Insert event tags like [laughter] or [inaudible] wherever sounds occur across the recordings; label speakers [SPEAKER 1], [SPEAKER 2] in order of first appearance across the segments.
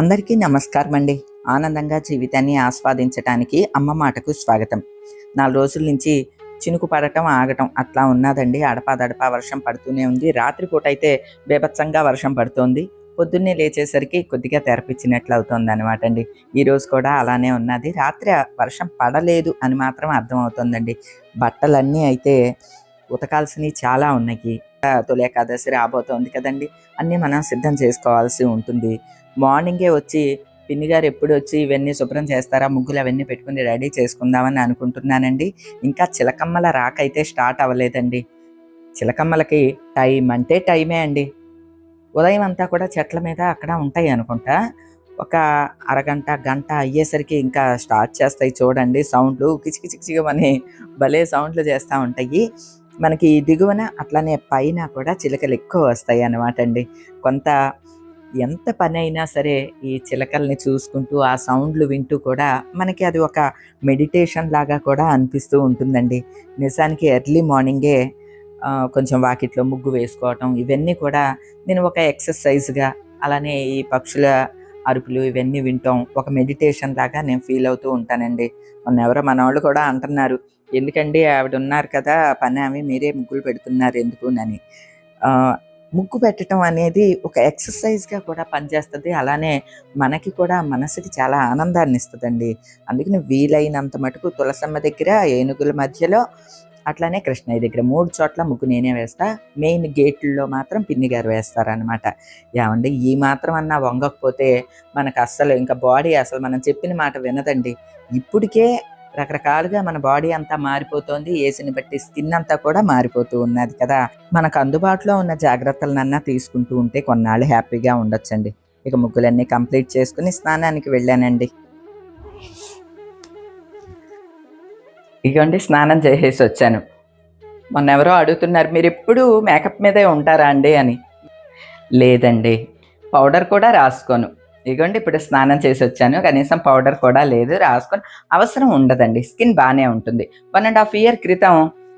[SPEAKER 1] అందరికీ నమస్కారం అండి ఆనందంగా జీవితాన్ని ఆస్వాదించడానికి అమ్మ మాటకు స్వాగతం. నాలుగు రోజుల నుంచి చినుకు పడటం ఆగటం అట్లా ఉన్నదండి. అడపాదడపా వర్షం పడుతూనే ఉంది. రాత్రిపూట అయితే బేభత్సంగా వర్షం పడుతోంది. పొద్దున్నే లేచేసరికి కొద్దిగా తెరపించినట్లు అవుతుంది అనమాట అండి ఈ రోజు కూడా అలానే ఉన్నది. రాత్రి వర్షం పడలేదు అని మాత్రం అర్థమవుతుందండి. బట్టలన్నీ అయితే ఉతకాల్సినవి చాలా ఉన్నాయి. తొలి ఏకాదశి రాబోతోంది కదండి. అన్నీ మనం సిద్ధం చేసుకోవాల్సి ఉంటుంది. మార్నింగే వచ్చి పిన్ని గారు ఎప్పుడు వచ్చి ఇవన్నీ శుభ్రం చేస్తారా? ముగ్గులు అవన్నీ పెట్టుకుని రెడీ చేసుకుందామని అనుకుంటున్నానండి. ఇంకా చిలకమ్మల రాక అయితే స్టార్ట్ అవ్వలేదండి. చిలకమ్మలకి టైం అంటే టైమే అండి. ఉదయం అంతా కూడా చెట్ల మీద అక్కడ ఉంటాయి అనుకుంటా. ఒక అరగంట గంట అయ్యేసరికి ఇంకా స్టార్ట్ చేస్తాయి చూడండి. సౌండ్లు కిచికిచికిచిగమని భలే సౌండ్లు చేస్తూ ఉంటాయి. మనకి దిగువన అట్లానే పైన కూడా చిలకలు ఎక్కువ వస్తాయి అన్నమాట అండి కొంత ఎంత పని అయినా సరే ఈ చిలకల్ని చూసుకుంటూ ఆ సౌండ్లు వింటూ కూడా మనకి అది ఒక మెడిటేషన్ లాగా కూడా అనిపిస్తూ ఉంటుందండి. నిజానికి ఎర్లీ మార్నింగే కొంచెం వాకిట్లో ముగ్గు వేసుకోవటం ఇవన్నీ కూడా నేను ఒక ఎక్సర్సైజ్గా అలానే ఈ పక్షుల అరుపులు ఇవన్నీ వింటాం ఒక మెడిటేషన్ లాగా నేను ఫీల్ అవుతూ ఉంటానండి. మొన్న ఎవరో మన వాళ్ళు కూడా అంటున్నారు ఎందుకండి ఆవిడ ఉన్నారు కదా పని ఆమె మీరే ముగ్గులు పెడుతున్నారు ఎందుకు అని ఆ, ముగ్గు పెట్టడం అనేది ఒక ఎక్సర్సైజ్గా కూడా పనిచేస్తుంది. అలానే మనకి కూడా మనసుకి చాలా ఆనందాన్ని ఇస్తుందండి. అందుకని వీలైనంత మటుకు తులసమ్మ దగ్గర ఏనుగుల మధ్యలో అట్లానే కృష్ణయ్య దగ్గర మూడు చోట్ల ముగ్గు నేనే వేస్తా. మెయిన్ గేట్లలో మాత్రం పిన్ని గారు వేస్తారనమాట ఏమండి ఈ మాత్రం అన్నా వంగకపోతే మనకు అస్సలు ఇంకా బాడీ అసలు మనం చెప్పిన మాట వినదండి. ఇప్పటికే రకరకాలుగా మన బాడీ అంతా మారిపోతోంది ఏసీని బట్టి స్కిన్ అంతా కూడా మారిపోతూ ఉన్నది కదా. మనకు అందుబాటులో ఉన్న జాగ్రత్తలనన్నా తీసుకుంటూ ఉంటే కొన్నాళ్ళు హ్యాపీగా ఉండొచ్చండి. ఇక ముగ్గులన్నీ కంప్లీట్ చేసుకుని స్నానానికి వెళ్ళానండి. ఇగోండి స్నానం చేసేసి వచ్చాను. మొన్న ఎవరో అడుగుతున్నారు మీరు ఎప్పుడు మేకప్ మీదే ఉంటారా అండి? అని. లేదండి పౌడర్ కూడా రాసుకోను. ఇదిగోండి ఇప్పుడు స్నానం చేసి వచ్చాను కనీసం పౌడర్ కూడా లేదు రాసుకొని అవసరం ఉండదండి. స్కిన్ బాగానే ఉంటుంది. వన్ అండ్ హాఫ్ ఇయర్ క్రితం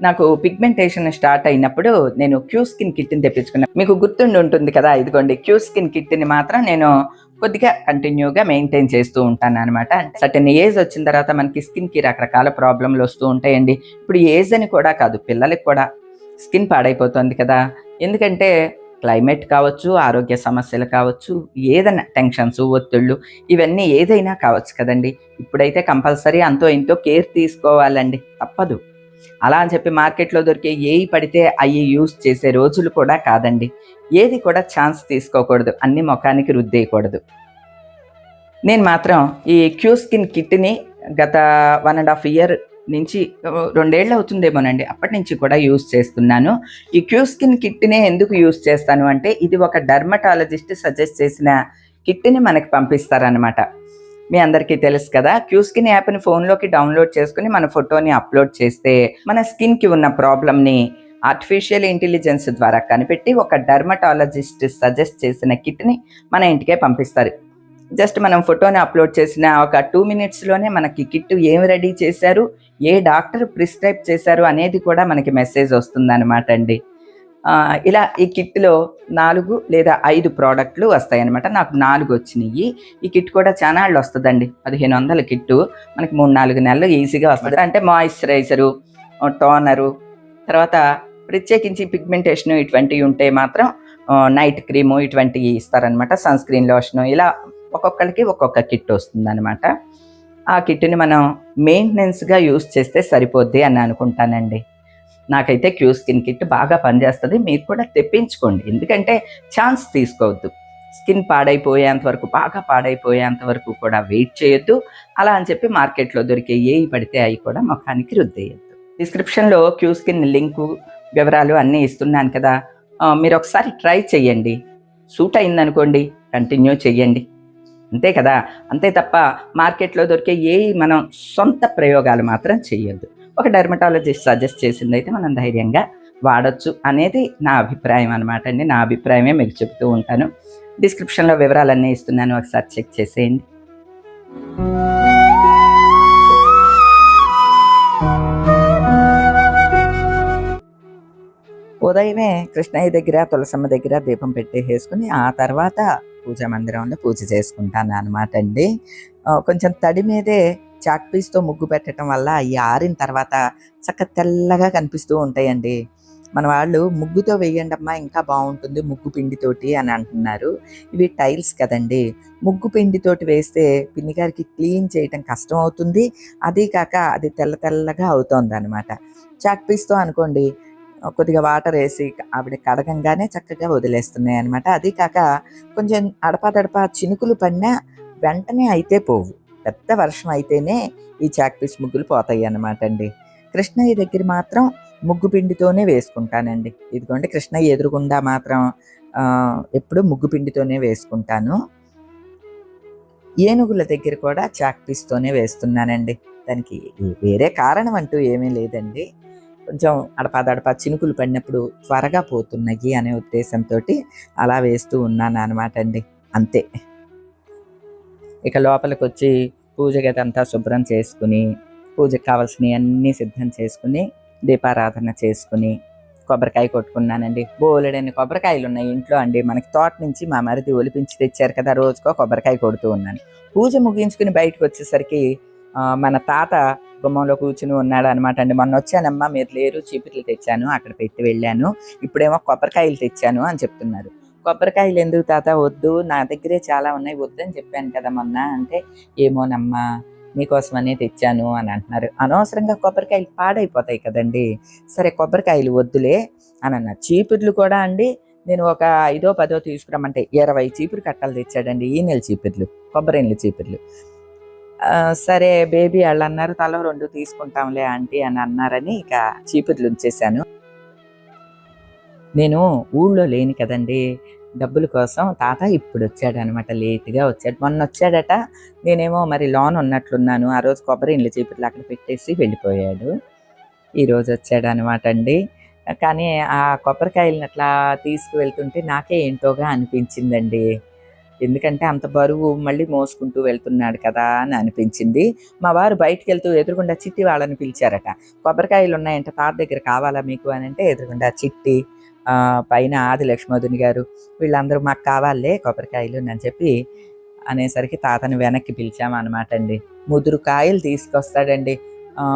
[SPEAKER 1] నాకు పిగ్మెంటేషన్ స్టార్ట్ అయినప్పుడు నేను క్యూ స్కిన్ కిట్ని తెప్పించుకున్నాను మీకు గుర్తుండి ఉంటుంది కదా ఇదిగోండి క్యూ స్కిన్ కిట్ని మాత్రం నేను కొద్దిగా కంటిన్యూగా మెయింటైన్ చేస్తూ ఉంటాను అనమాట సర్టెన్ ఏజ్ వచ్చిన తర్వాత మనకి స్కిన్కి రకరకాల ప్రాబ్లంలు వస్తూ ఉంటాయండి. ఇప్పుడు ఏజ్ అని కూడా కాదు పిల్లలకి కూడా స్కిన్ పాడైపోతుంది కదా. ఎందుకంటే క్లైమేట్ కావచ్చు ఆరోగ్య సమస్యలు కావచ్చు ఏదైనా టెన్షన్స్ ఒత్తిళ్ళు ఇవన్నీ ఏదైనా కావచ్చు కదండి. ఇప్పుడైతే కంపల్సరీ అంతో ఇంతో కేర్ తీసుకోవాలండి. తప్పదు. అలా అని చెప్పి మార్కెట్లో దొరికే ఏవి పడితే అవి యూజ్ చేసే రోజులు కూడా కాదండి. ఏది కూడా ఛాన్స్ తీసుకోకూడదు. అన్ని ముఖానికి రుద్దేయకూడదు. నేను మాత్రం ఈ క్యూ స్కిన్ కిట్ని గత వన్ అండ్ హాఫ్ ఇయర్ నుంచి రెండేళ్ళు అవుతుందేమోనండి. అప్పటి నుంచి కూడా యూస్ చేస్తున్నాను. ఈ క్యూ స్కిన్ కిట్నే ఎందుకు యూస్ చేస్తాను అంటే ఇది ఒక డర్మటాలజిస్ట్ సజెస్ట్ చేసిన కిట్ని మనకి పంపిస్తారనమాట మీ అందరికీ తెలుసు కదా క్యూ స్కిన్ యాప్ని ఫోన్లోకి డౌన్లోడ్ చేసుకుని మన ఫోటోని అప్లోడ్ చేస్తే మన స్కిన్కి ఉన్న ప్రాబ్లమ్ని ఆర్టిఫిషియల్ ఇంటెలిజెన్స్ ద్వారా కనిపెట్టి ఒక డర్మటాలజిస్ట్ సజెస్ట్ చేసిన కిట్ని మన ఇంటికే పంపిస్తారు. జస్ట్ మనం ఫోటోని అప్లోడ్ చేసిన ఒక టూ మినిట్స్లోనే మనకి కిట్ ఏం రెడీ చేశారు ఏ డాక్టర్ ప్రిస్క్రైబ్ చేశారు అనేది కూడా మనకి మెసేజ్ వస్తుందన్నమాట అండి. ఇలా ఈ కిట్లో నాలుగు లేదా ఐదు ప్రోడక్ట్లు వస్తాయన్నమాట. నాకు నాలుగు వచ్చినాయి. ఈ కిట్ కూడా చాలా వాళ్ళు వస్తుందండి పదిహేను వందల కిట్టు. మనకి మూడు నాలుగు నెలలు ఈజీగా వస్తుంది. అంటే మాయిశ్చరైజరు టోనరు తర్వాత ప్రత్యేకించి పిగ్మెంటేషన్ ఇటువంటివి ఉంటే మాత్రం నైట్ క్రీము ఇటువంటివి ఇస్తారనమాట సన్ స్క్రీన్ లోషను. ఇలా ఒక్కొక్కరికి ఒక్కొక్క కిట్ వస్తుందన్నమాట. ఆ కిట్ని మనం మెయింటెనెన్స్గా యూస్ చేస్తే సరిపోద్ది అని అనుకుంటానండి. నాకైతే క్యూ స్కిన్ కిట్ బాగా పనిచేస్తుంది. మీరు కూడా తెప్పించుకోండి. ఎందుకంటే ఛాన్స్ తీసుకోవద్దు. స్కిన్ పాడైపోయేంత వరకు బాగా పాడైపోయేంత వరకు కూడా వెయిట్ చేయొద్దు. అలా అని చెప్పి మార్కెట్లో దొరికే ఏవి పడితే అవి కూడా ముఖానికి రుద్దేయద్దు డిస్క్రిప్షన్లో క్యూ స్కిన్ లింకు వివరాలు అన్నీ ఇస్తున్నాను కదా. మీరు ఒకసారి ట్రై చేయండి సూట్ అయిందనుకోండి కంటిన్యూ చెయ్యండి. అంతే కదా? అంతే తప్ప మార్కెట్లో దొరికే ఏ మనం సొంత ప్రయోగాలు మాత్రం చేయొద్దు ఒక డెర్మటాలజిస్ట్ సజెస్ట్ చేసింది అయితే మనం ధైర్యంగా వాడచ్చు అనేది నా అభిప్రాయం అనమాట అండి. నా అభిప్రాయమే మీకు చెప్తూ ఉంటాను. డిస్క్రిప్షన్లో వివరాలన్నీ ఇస్తున్నాను. ఒకసారి చెక్ చేసేయండి. ఉదయమే కృష్ణయ్య దగ్గర తులసమ్మ దగ్గర దీపం పెట్టేసుకుని ఆ తర్వాత పూజా మందిరంలో పూజ చేసుకుంటాను అనమాట అండి. కొంచెం తడి మీదే చాక్ పీస్తో ముగ్గు పెట్టడం వల్ల అవి ఆరిన తర్వాత చక్క తెల్లగా కనిపిస్తూ ఉంటాయండి. మన వాళ్ళు ముగ్గుతో వేయండి అమ్మా ఇంకా బాగుంటుంది ముగ్గు పిండితోటి అని అంటున్నారు. ఇవి టైల్స్ కదండి. ముగ్గు పిండితోటి వేస్తే పిన్ని గారికి క్లీన్ చేయటం కష్టం అవుతుంది. అదీ కాక అది తెల్ల తెల్లగా అవుతుంది అనమాట చాక్ పీస్తో అనుకోండి కొద్దిగా వాటర్ వేసి ఆవిడ కడగంగానే చక్కగా వదిలేస్తున్నాయి అనమాట అది కాక కొంచెం అడపాదడపా చినుకులు పడినా వెంటనే అయితే పోవు. పెద్ద వర్షం అయితేనే ఈ చాక్ పీస్ ముగ్గులు పోతాయి అన్నమాట అండి. కృష్ణయ్య దగ్గర మాత్రం ముగ్గు పిండితోనే వేసుకుంటానండి. ఇదిగోండి కృష్ణయ్య ఎదురుగుండా మాత్రం ఎప్పుడు ముగ్గు పిండితోనే వేసుకుంటాను. ఏనుగుల దగ్గర కూడా చాక్ పీస్తోనే వేస్తున్నానండి. దానికి వేరే కారణం అంటూ ఏమీ లేదండి. కొంచెం అడపాదడపా చినుకులు పడినప్పుడు త్వరగా పోతున్నాయి అనే ఉద్దేశంతో అలా వేస్తూ ఉన్నాను అనమాట అండి. అంతే. ఇక లోపలికి వచ్చి పూజ గది అంతా శుభ్రం చేసుకుని పూజకు కావాల్సినవి అన్నీ సిద్ధం చేసుకుని దీపారాధన చేసుకుని కొబ్బరికాయ కొట్టుకున్నానండి. బోలెడన్ని కొబ్బరికాయలు ఉన్నాయి ఇంట్లో అండి. మనకి తోట నుంచి మా మరిది ఒలిపించి తెచ్చారు కదా రోజుకో కొబ్బరికాయ కొడుతూ ఉన్నాను. పూజ ముగించుకుని బయటకు వచ్చేసరికి మన తాత గుమ్మంలో కూర్చుని ఉన్నాడు అనమాట అండి. మొన్న వచ్చానమ్మా మీరు లేరు చీపిట్లు తెచ్చాను అక్కడ పెట్టి వెళ్ళాను. ఇప్పుడేమో కొబ్బరికాయలు తెచ్చాను అని చెప్తున్నారు. కొబ్బరికాయలు ఎందుకు తాత? వద్దు నా దగ్గరే చాలా ఉన్నాయి వద్దు అని చెప్పాను కదా మొన్న. అంటే ఏమోనమ్మా మీకోసమనే తెచ్చాను అని అంటున్నారు. అనవసరంగా కొబ్బరికాయలు పాడైపోతాయి కదండి. సరే కొబ్బరికాయలు వద్దులే అని అన్నారు. చీపుర్లు కూడా అండి నేను ఒక ఐదో పదో తీసుకురామంటే ఇరవై చీపురు కట్టలు తెచ్చాడండి. ఈ నెల చీపుర్లు కొబ్బరి నెల చీపుర్లు. సరే బేబీ వాళ్ళు అన్నారు తల రెండు తీసుకుంటాంలే ఆంటీ అని అన్నారని ఇక చీపుర్లు ఉంచేశాను. నేను ఊళ్ళో లేని కదండి డబ్బుల కోసం తాత ఇప్పుడు వచ్చాడు అనమాట లేట్గా వచ్చాడు. మొన్న వచ్చాడట నేనేమో మరి లోన్ ఉన్నట్లున్నాను ఆ రోజు కొబ్బరి ఇండ్ల చీపుర్లు అక్కడ పెట్టేసి వెళ్ళిపోయాడు. ఈరోజు వచ్చాడు అనమాట అండి. కానీ ఆ కొబ్బరికాయలను అట్లా తీసుకువెళ్తుంటే నాకే ఏంటోగా అనిపించిందండి. ఎందుకంటే అంత బరువు మళ్ళీ మోసుకుంటూ వెళ్తున్నాడు కదా అని అనిపించింది. మా వారు బయటికి వెళ్తూ ఎదురుగుండా చిట్టి వాళ్ళని పిలిచారట. కొబ్బరికాయలు ఉన్నాయంట తాత దగ్గర కావాలా మీకు అని అంటే ఎదురుగుండా చిట్టి పైన ఆది లక్ష్మధుని గారు వీళ్ళందరూ మాకు కావాలే కొబ్బరికాయలు అని చెప్పి అనేసరికి తాతని వెనక్కి పిలిచాము అనమాట అండి. ముదురు కాయలు తీసుకొస్తాడండి.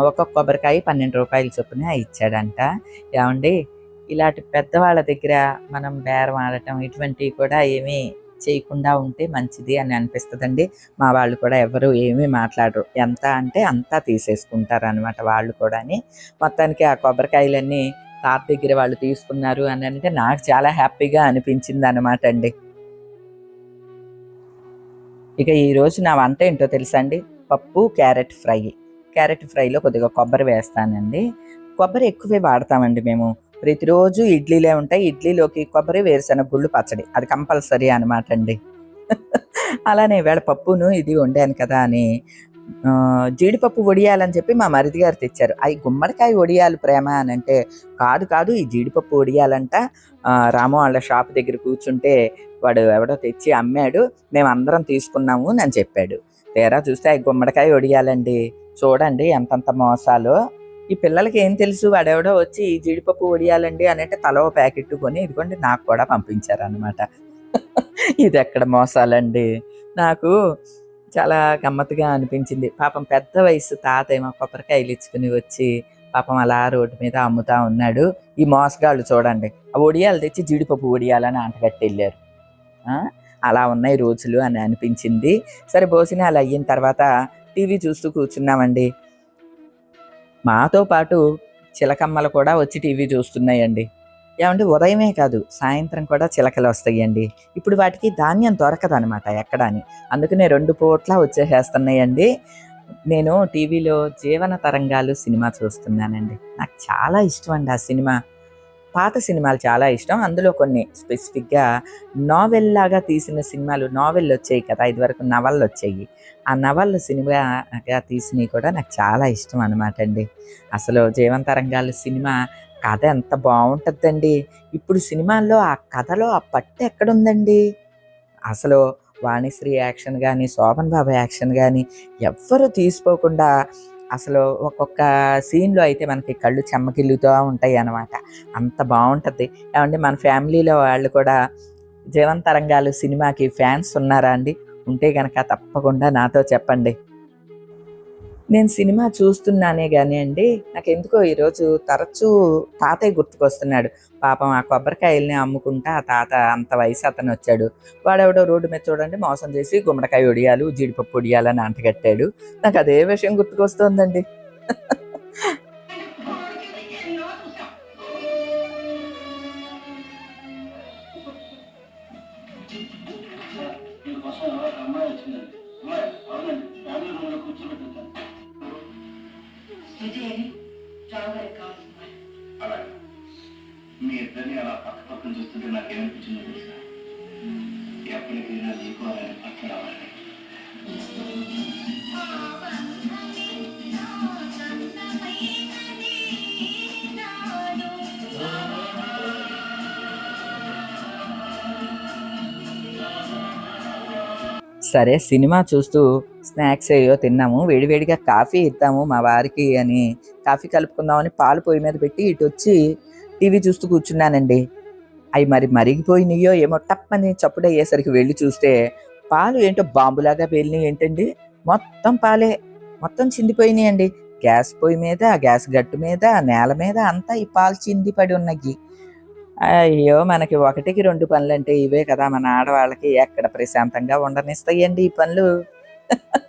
[SPEAKER 1] ఒక్కొక్క కొబ్బరికాయ పన్నెండు రూపాయలు చొప్పున ఇచ్చాడంట. ఏమండి ఇలాంటి పెద్దవాళ్ళ దగ్గర మనం బేరం ఆడటం ఇటువంటివి కూడా ఏమీ చేయకుండా ఉంటే మంచిది అని అనిపిస్తుందండి. మా వాళ్ళు కూడా ఎవరు ఏమీ మాట్లాడరు. ఎంత అంటే అంతా తీసేసుకుంటారు అనమాట వాళ్ళు కూడా మొత్తానికి ఆ కొబ్బరికాయలన్నీ తాత దగ్గర వాళ్ళు తీసుకున్నారు అని అంటే నాకు చాలా హ్యాపీగా అనిపించింది అనమాట అండి. ఇక ఈరోజు నా వంట ఏంటో తెలుసా అండి? పప్పు క్యారెట్ ఫ్రై. క్యారెట్ ఫ్రైలో కొద్దిగా కొబ్బరి వేస్తానండి. కొబ్బరి ఎక్కువే వాడతామండి మేము. ప్రతిరోజు ఇడ్లీలే ఉంటాయి. ఇడ్లీలోకి కొబ్బరి వేరుశనగ గుళ్ళు పచ్చడి. అది కంపల్సరీ అనమాట అండి. అలానే వేళ పప్పును ఇది వండాను కదా అని జీడిపప్పు వడియాలని చెప్పి మా మరిది గారు తెచ్చారు. అవి గుమ్మడికాయ వడియాలు ప్రేమ అని అంటే కాదు కాదు ఈ జీడిపప్పు వడియాలంట. రాము వాళ్ళ షాప్ దగ్గర కూర్చుంటే వాడు ఎవడో తెచ్చి అమ్మాడు. మేము అందరం తీసుకున్నాము అని చెప్పాడు. తేరా చూస్తే అవి గుమ్మడికాయ వడియాలండి. చూడండి ఎంతంత మోసాలో. ఈ పిల్లలకి ఏం తెలుసు? వాడెవడో వచ్చి జీడిపప్పు ఒడియాలండి అనంటే తల ప్యాకెట్ కొని ఇదిగోండి నాకు కూడా పంపించారనమాట [laughs] ఇది ఎక్కడ మోసాలండి? నాకు చాలా గమ్మత్తుగా అనిపించింది. పాపం పెద్ద వయసు తాత ఏమో కొబ్బరికాయలు ఇచ్చుకుని వచ్చి పాపం అలా రోడ్డు మీద అమ్ముతా ఉన్నాడు. ఈ మోసగాళ్ళు చూడండి. ఆ ఒడియాలు తెచ్చి జీడిపప్పు ఒడియాలని అంటగట్టి వెళ్ళారు. అలా ఉన్నాయి రోజులు అని అనిపించింది. సరే భోజనాలు అయిన తర్వాత టీవీ చూస్తూ కూర్చున్నామండి. మాతో పాటు చిలకమ్మలు కూడా వచ్చి టీవీ చూస్తున్నాయండి. ఏమంటే ఉదయమే కాదు సాయంత్రం కూడా చిలకలు వస్తాయండి. ఇప్పుడు వాటికి ధాన్యం దొరకదు అనమాట ఎక్కడని అందుకనే రెండు పూట్ల వచ్చేసేస్తున్నాయండి. నేను టీవీలో జీవన తరంగాలు సినిమా చూస్తున్నానండి. నాకు చాలా ఇష్టం అండి ఆ సినిమా. పాత సినిమాలు చాలా ఇష్టం. అందులో కొన్ని స్పెసిఫిక్గా నావెల్ లాగా తీసిన సినిమాలు నావెల్ వచ్చాయి కదా ఇదివరకు నవళ్ళు వచ్చాయి ఆ నవల్ సినిమాగా తీసినవి కూడా నాకు చాలా ఇష్టం అనమాట అండి. అసలు జీవన తరంగాలు సినిమా కథ ఎంత బాగుంటుందండి ఇప్పుడు సినిమాల్లో ఆ కథలో ఆ పట్టు ఎక్కడుందండి? అసలు వాణిశ్రీ యాక్షన్ కానీ శోభన్ బాబా యాక్షన్ కానీ ఎవ్వరూ తీసుకోకుండా అసలు ఒక్కొక్క సీన్లో అయితే మనకి కళ్ళు చెమ్మకిల్లుతూ ఉంటాయి అన్నమాట. అంత బాగుంటుంది ఏమంటే మన ఫ్యామిలీలో వాళ్ళు కూడా జీవన్ తరంగాలు సినిమాకి ఫ్యాన్స్ ఉన్నారా అండి? ఉంటే కనుక తప్పకుండా నాతో చెప్పండి. నేను సినిమా చూస్తున్నానే కానీ అండి నాకు ఎందుకో ఈరోజు తరచూ తాతయ్య గుర్తుకొస్తున్నాడు. పాపం ఆ కొబ్బరికాయల్ని అమ్ముకుంటా ఆ తాత అంత వయసు అతను వచ్చాడు వాడెవడో రోడ్డు మీద చూడండి మోసం చేసి గుమ్మడికాయ ఒడియాలు జీడిపప్పు ఒడియాలని అంటగట్టాడు. నాకు అదే విషయం గుర్తుకొస్తోందండి. సరే సినిమా చూస్తూ స్నాక్స్ ఏయో తిన్నాము వేడివేడిగా కాఫీ ఇద్దాము మా వారికి అని కాఫీ కలుపుకుందామని పాలు పొయ్యి మీద పెట్టి ఇటు వచ్చి టీవీ చూస్తూ కూర్చున్నానండి. అవి మరి మరిగిపోయినాయో ఏమో టప్పని చప్పుడు అయ్యేసరికి వెళ్ళి చూస్తే పాలు ఏంటో బాంబులాగా పేలినాయి ఏంటండి? మొత్తం పాలే మొత్తం చిందిపోయినాయండి. గ్యాస్ పొయ్యి మీద గ్యాస్ గట్టు మీద నేల మీద అంతా ఈ పాలు చింది పడి ఉన్నాయి. అయ్యో మనకి ఒకటికి రెండు పనులు అంటే ఇవే కదా మన ఆడవాళ్ళకి ఎక్కడ ప్రశాంతంగా ఉండనిస్తాయండి ఈ పనులు. [laughs]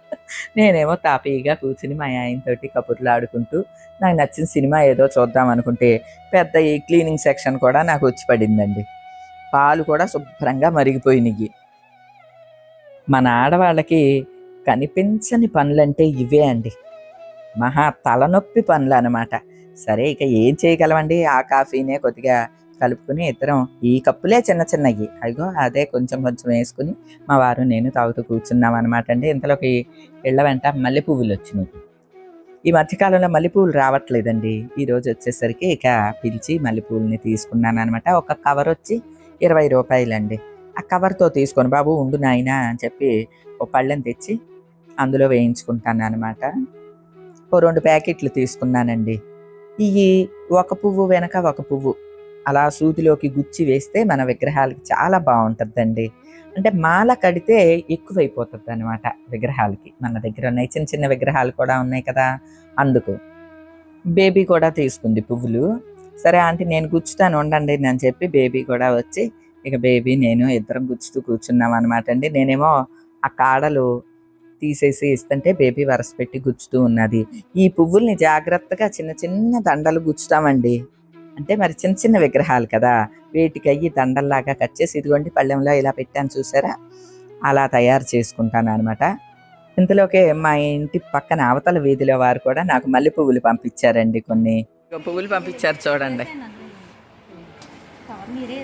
[SPEAKER 1] నేనేమో తాపీగా కూర్చుని మా ఆయనతోటి కబుర్లు ఆడుకుంటూ నాకు నచ్చిన సినిమా ఏదో చూద్దాం అనుకుంటే పెద్ద ఈ క్లీనింగ్ సెక్షన్ కూడా నాకు వచ్చి పడిందండి. పాలు కూడా శుభ్రంగా మరిగిపోయినాయి మన ఆడవాళ్ళకి కనిపించని పనులంటే ఇవే అండి. మహా తలనొప్పి పనులు అనమాట సరే ఇక ఏం చేయగలమండి? ఆ కాఫీనే కొద్దిగా కలుపుకుని ఇద్దరం ఈ కప్పులే చిన్న చిన్నవి. అదిగో అదే కొంచెం కొంచెం వేసుకుని మా వారు నేను తాగుతూ కూర్చున్నాం అనమాట అండి. ఇంతలోకి ఇళ్ళ వెంట మల్లె పువ్వులు వచ్చినాయి. ఈ మధ్యకాలంలో మల్లె పువ్వులు రావట్లేదండి. ఈ రోజు వచ్చేసరికి ఇక పిలిచి మల్లె తీసుకున్నాను అనమాట ఒక కవర్ వచ్చి ఇరవై రూపాయలండి. ఆ కవర్తో తీసుకొని బాబు ఉండు నాయనా అని చెప్పి ఓ పళ్ళెం తెచ్చి అందులో వేయించుకుంటాను అనమాట ఓ రెండు ప్యాకెట్లు తీసుకున్నానండి. ఇవి ఒక పువ్వు వెనక ఒక పువ్వు. అలా సూదిలోకి గుచ్చి వేస్తే మన విగ్రహాలకి చాలా బాగుంటుందండి. అంటే మాల కడితే ఎక్కువైపోతుంది అనమాట విగ్రహాలకి. మన దగ్గర ఉన్నాయి చిన్న చిన్న విగ్రహాలు కూడా ఉన్నాయి కదా అందుకు. బేబీ కూడా తీసుకుంది పువ్వులు. సరే ఆంటీ నేను గుచ్చుతాను ఉండండి అని చెప్పి బేబీ కూడా వచ్చి ఇక బేబీ నేను ఇద్దరం గుచ్చుతూ కూర్చున్నాం అనమాట అండి. నేనేమో ఆ కాడలు తీసేసి ఇస్తుంటే బేబీ వరస పెట్టి గుచ్చుతూ ఉన్నది. ఈ పువ్వుల్ని జాగ్రత్తగా చిన్న చిన్న దండలు గుచ్చుతామండి. అంటే మరి చిన్న చిన్న విగ్రహాలు కదా. వీటికి అయ్యి దండల్లాగా కట్ చేసి ఇదిగోండి పళ్ళెంలో ఇలా పెట్టాను చూసారా? అలా తయారు చేసుకుంటాను అనమాట ఇంతలోకే మా ఇంటి పక్కన అవతల వీధిలో వారు కూడా నాకు మల్లె పువ్వులు పంపించారండి కొన్ని. పువ్వులు పంపించారు చూడండి.
[SPEAKER 2] మీరే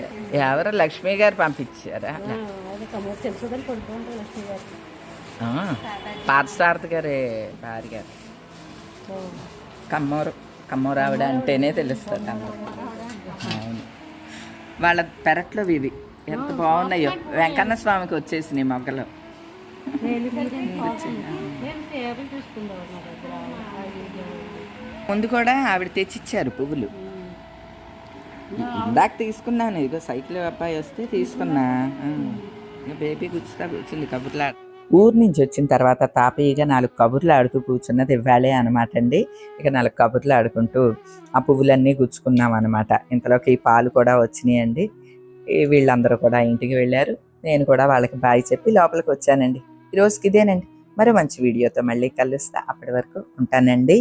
[SPEAKER 1] ఎవరు లక్ష్మి గారు పంపించారా? పార్థసారథి గారి భార్య. గారు కమ్మూరు. కమ్మూరు అంటేనే తెలుస్తుంది అందరికీ. అవును. వాళ్ళ పెరట్లో ఇవి. ఎంత బాగున్నాయో. వెంకన్న స్వామికి వచ్చేసినాయి మొగ్గలు. ముందు కూడా ఆవిడ తెచ్చిచ్చారు పువ్వులు. ఇందాక తీసుకున్నాను. ఇదిగో సైకిల్ అబ్బాయి వస్తే తీసుకున్నా. బేబీ గుచ్చుతా కూర్చుంది కబుర్లాడు. ఊరు నుంచి వచ్చిన తర్వాత తాపయ్యగా నాలుగు కబుర్లు ఆడుతూ కూర్చున్నది ఇవ్వాలే అనమాట అండి. ఇక నాలుగు కబుర్లు ఆడుకుంటూ ఆ పువ్వులన్నీ గుచ్చుకున్నాం అనమాట ఇంతలోకి ఈ పాలు కూడా వచ్చినాయండి వీళ్ళందరూ కూడా ఇంటికి వెళ్ళారు. నేను కూడా వాళ్ళకి బాయ్ చెప్పి లోపలికి వచ్చానండి. ఈ రోజుకి ఇదేనండి. మరో మంచి వీడియోతో మళ్ళీ కలుస్తా. అప్పటి వరకు ఉంటానండి.